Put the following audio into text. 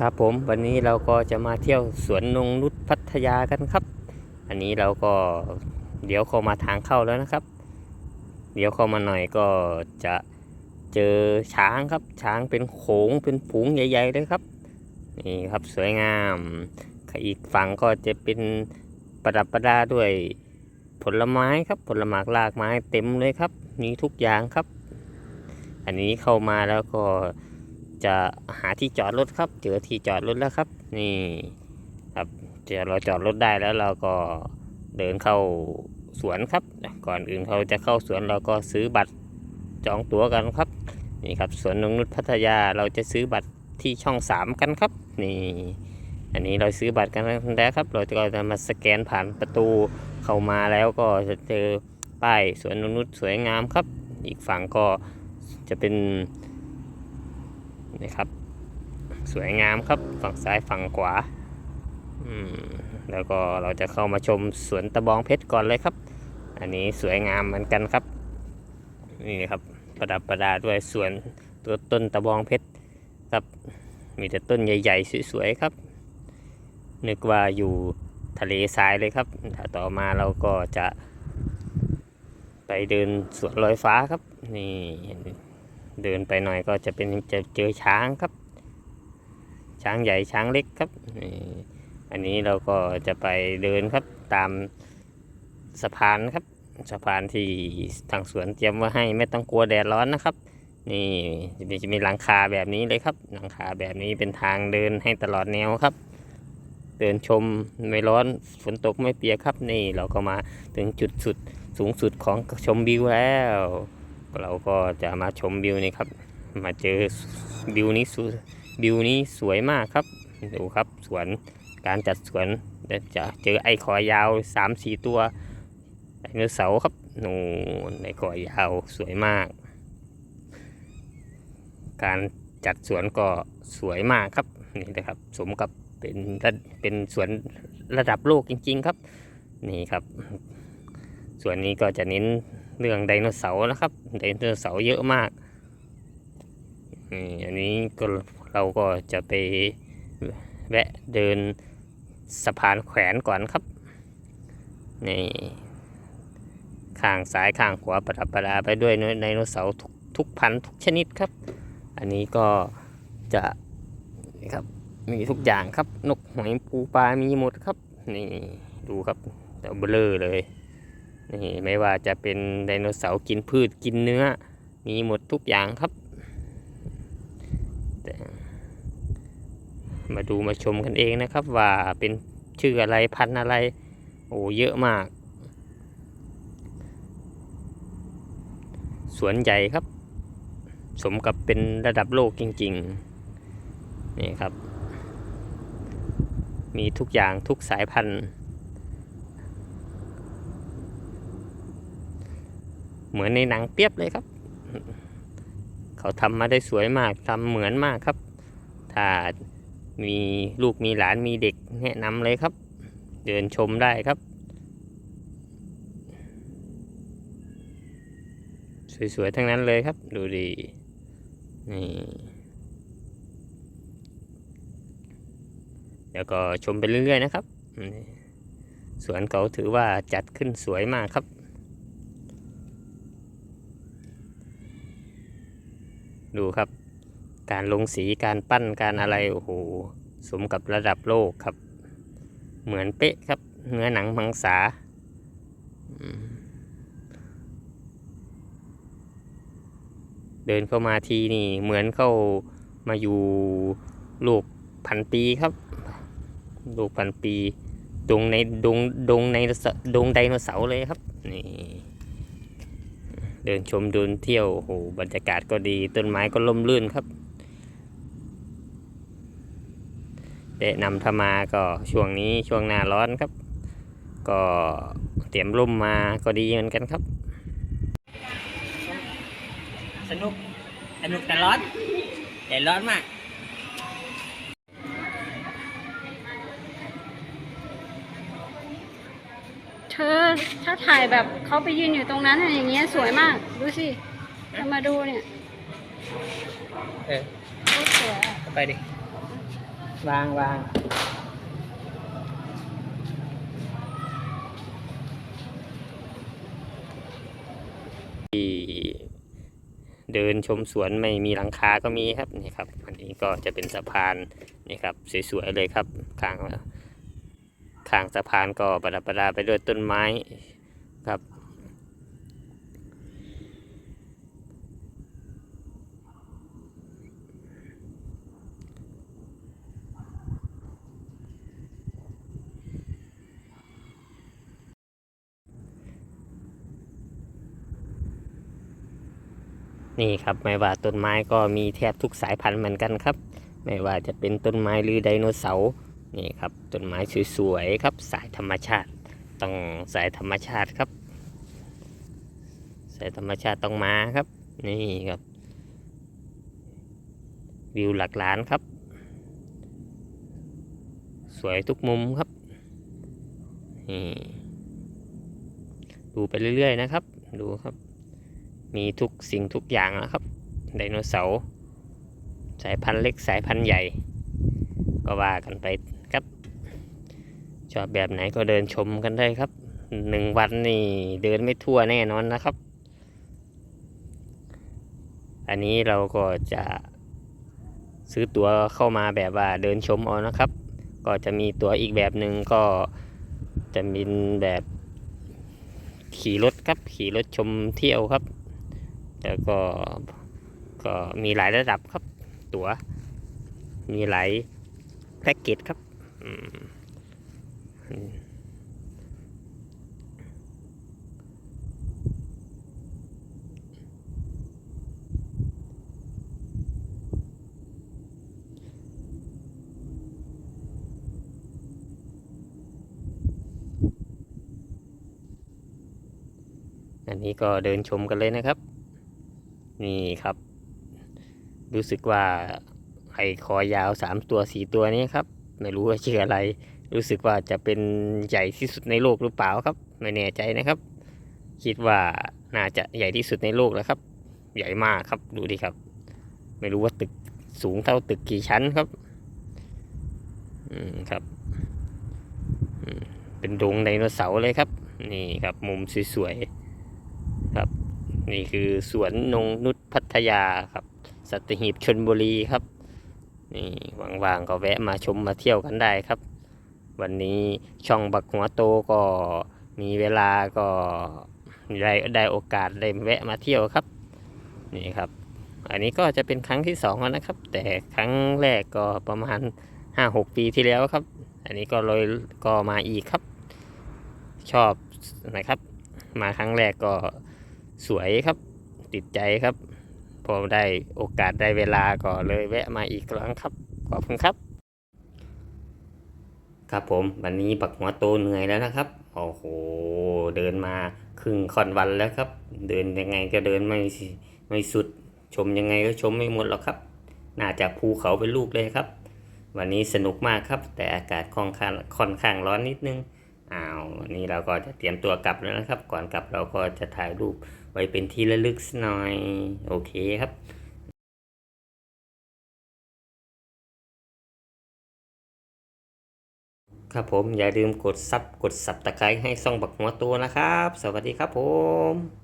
ครับผมวันนี้เราก็จะมาเที่ยวสวนนงนุชพัทยากันครับ อันนี้เราก็เดี๋ยวเข้ามาทางเข้าแล้วนะครับ เดี๋ยวเข้ามาหน่อยก็จะเจอช้างครับ ช้างเป็นโขงเป็นฝูงใหญ่ๆเลยครับนี่ครับสวยงามอีกฝั่งก็จะเป็นประดับประดาด้วยผลไม้ครับผลไม้รากไม้เต็มเลยครับมีทุกอย่างครับ อันนี้เข้ามาแล้วก็ จะหาที่จอดรถครับเจอที่จอดรถแล้วครับ นี่ครับเจอเราจอดรถได้แล้วเราก็เดินเข้าสวนครับ ก่อนอื่นเขาจะเข้าสวนเราก็ซื้อบัตรจองตั๋วกันครับนี่ครับสวนนงนุชพัทยาเราจะซื้อบัตรที่ช่องสามกันครับ นี่อันนี้เราซื้อบัตรกันแล้วครับ เราก็จะมาสแกนผ่านประตูเข้ามาแล้วก็จะเจอป้ายสวนนงนุชสวยงามครับ อีกฝั่งก็จะเป็น นี่ครับ สวยงามครับฝั่งซ้ายฝั่งขวาแล้วก็เราจะเข้ามาชมสวนตะบองเพชรก่อนเลยครับ อันนี้สวยงามเหมือนกันครับ นี่ครับประดับประดาด้วยสวนตัวต้นตะบองเพชรครับ มีแต่ต้นใหญ่ๆสวยๆครับ นึกว่าอยู่ทะเลทรายเลยครับถ้าต่อมาเราก็จะไปเดินสวนลอยฟ้าครับ นี่ เดินไปหน่อยก็จะเป็นจะเจอช้างครับ ช้างใหญ่ช้างเล็กครับนี่อันนี้เราก็จะไปเดินครับตามสะพานครับ สะพานที่ทางสวนเตรียมไว้ให้ไม่ต้องกลัวแดดร้อนนะครับ นี่จะมีจะมีหลังคาแบบนี้เลยครับหลังคาแบบนี้เป็นทางเดินให้ตลอดแนวครับ เดินชมไม่ร้อนฝนตกไม่เปียกครับนี่เราก็มาถึงจุดสุดสูงสุดของชมวิวแล้ว เราก็จะมาชมวิวนี่ครับ มาเจอวิวนี้สวิวนี้สวยมากครับ ดูครับสวนการจัดสวนจะเจอไอ้ขอยาวสามสี่ตัวไดโนเสาร์ครับนูนไอ้ขอยาวสวยมาก การจัดสวนก็สวยมากครับนี่นะครับสมกับเป็นระเป็นสวนระดับโลกจริง ๆ ครับ นี่ครับ ส่วนนี้ก็จะเน้น เรื่องไดโนเสาร์นะครับไดโนเสาร์เยอะมากนี่อันนี้ก็เราก็จะไปแวะเดินสะพานแขวนก่อนครับนี่ข้างซ้ายข้างขวาประดับประดาไปด้วยไดโนเสาร์ทุกทุกพันธุ์ทุกชนิดครับ อันนี้ก็จะนะครับมีทุกอย่างครับ นกหอยปูปลามีหมดครับ นี่ดูครับเบลอเลย นี่ไม่ว่าจะเป็นไดโนเสาร์กินพืชกินเนื้อ มีหมดทุกอย่างครับ มาดูมาชมกันเองนะครับว่าเป็นชื่ออะไรพันธุ์อะไร โอ้เยอะมาก สวนใหญ่ครับ สมกับเป็นระดับโลกจริง ๆ นี่ครับ มีทุกอย่างทุกสายพันธุ์ เหมือนในหนังเปียบเลยครับ เขาทำมาได้สวยมากทำเหมือนมากครับ ถ้ามีลูกมีหลานมีเด็กแนะนำเลยครับ เดินชมได้ครับ สวยๆ ทั้งนั้นเลยครับ ดูดีนี่แล้วก็ชมไปเรื่อยๆนะครับสวนเขาถือว่าจัดขึ้นสวยมากครับ ดูครับ การลงสีการปั้นการอะไรโอ้โหสมกับระดับโลกครับ เหมือนเป๊ะครับเนื้อหนังมังสาเดินเข้ามาทีนี่เหมือนเข้ามาอยู่โลกพันปีครับโลกพันปี ดงในดงดงในดงไดโนเสาร์เลยครับนี่ เดินชมเดินเที่ยวโหบรรยากาศก็ดี ต้นไม้ก็ล่มลื่นครับแนะนำถ้ามาก็ช่วงนี้ช่วงหน้าร้อนครับ ก็เตรียมร่มมาก็ดีเหมือนกันครับ สนุก สนุกแต่ร้อนแต่ร้อนมาก เธอถ้าถ่ายแบบเขาไปยืนอยู่ตรงนั้นน่ะอย่างเงี้ยสวยมาก ดูสิเรามาดูเนี่ยเออโคตรสวยอะไปดิ วางวางที่เดินชมสวนไม่มีหลังคาก็มีครับนี่ครับ อันนี้ก็จะเป็นสะพานนี่ครับสวยๆเลยครับข้าง ข้างสะพานก็ประดับประดาไปด้วยต้นไม้ครับ นี่ครับไม่ว่าต้นไม้ก็มีแทบทุกสายพันธุ์เหมือนกันครับ ไม่ว่าจะเป็นต้นไม้หรือไดโนเสาร์ นี่ครับต้นไม้สวยๆครับสายธรรมชาติต้องสายธรรมชาติครับ สายธรรมชาติต้องมาครับ นี่ครับ วิวหลักล้านครับ สวยทุกมุมครับนี่ดูไปเรื่อยๆนะครับ ดูครับ มีทุกสิ่งทุกอย่างนะครับไดโนเสาร์สายพันธุ์เล็กสายพันธุ์ใหญ่ ก็ว่ากันไป ชอบแบบไหนก็เดินชมกันได้ครับหนึ่งวันนี่เดินไม่ทั่วแน่นอนนะครับ อันนี้เราก็จะซื้อตั๋วเข้ามาแบบว่าเดินชมเอานะครับ ก็จะมีตั๋วอีกแบบหนึ่งก็จะมีแบบขี่รถครับขี่รถชมเที่ยวครับ แล้วก็ก็มีหลายระดับครับ ตัว๋วมีหลายแพ็กเกจครับ อันนี้ก็เดินชมกันเลยนะครับ นี่ครับ รู้สึกว่าไอ้คอยาวสามตัวสี่ตัวนี้ครับ ไม่รู้ว่าชื่ออะไร รู้สึกว่าจะเป็นใหญ่ที่สุดในโลกหรือเปล่าครับ ไม่แน่ใจนะครับ คิดว่าน่าจะใหญ่ที่สุดในโลกแล้วครับ ใหญ่มากครับดูดิครับ ไม่รู้ว่าตึกสูงเท่าตึกกี่ชั้นครับอืมครับอืมเป็นดงไดโนเสาร์เลยครับ นี่ครับมุมสวยๆครับ นี่คือสวนนงนุชพัทยาครับ สัตหีบชนบุรีครับ นี่ว่างๆก็แวะมาชมมาเที่ยวกันได้ครับ วันนี้ช่องบักหัวโตก็มีเวลาก็ได้ได้โอกาสได้แวะมาเที่ยวครับนี่ครับ อันนี้ก็จะเป็นครั้งที่สองแล้วนะครับ แต่ครั้งแรกก็ประมาณห้าหกปีที่แล้วครับ อันนี้ก็เลยก็มาอีกครับ ชอบนะครับ มาครั้งแรกก็สวยครับ ติดใจครับ พอได้โอกาสได้เวลาก็เลยแวะมาอีกครั้งครับ ขอบคุณครับ ครับผมวันนี้ปักหัวโตเหนื่อยแล้วนะครับโอ้โหเดินมาครึ่งค่อนวันแล้วครับ เดินยังไงก็เดินไม่ไม่สุด ชมยังไงก็ชมไม่หมดหรอกครับ น่าจะภูเขาเป็นลูกเลยครับ วันนี้สนุกมากครับ แต่อากาศค่อนข้างค่อนข้างร้อนนิดนึงอ้าววันนี้เราก็จะเตรียมตัวกลับแล้วนะครับ ก่อนกลับเราก็จะถ่ายรูปไว้เป็นที่ระลึกสักหน่อยโอเคครับ ครับผมอย่าลืมกดซับกดสับตะไคร้ให้ซ่องบักหัวตัวนะครับ สวัสดีครับผม